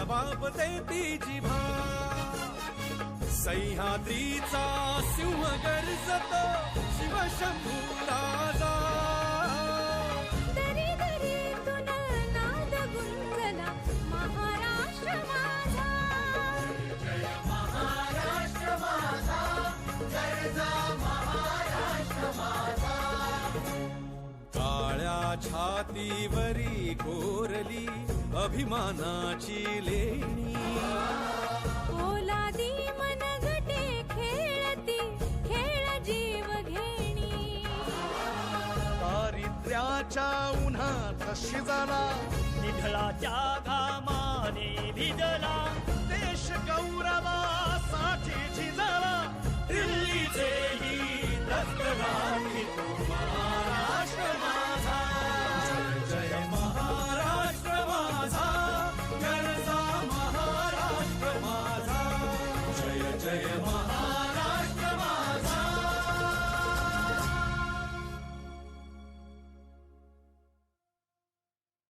वापते ती जिभा. सह्याद्रीचा सिंह गर्जतो शिवशंभू राजा. दरी दरीतून नाद गुंजला महाराष्ट्र माझा. काळ्या छातीवरी कोरली अभिमानाची लेणी. ओलादी मनगटे खेळती खेळ जीव घेणी. दारिद्र्याच्या उन्हात शिजला निधळाच्या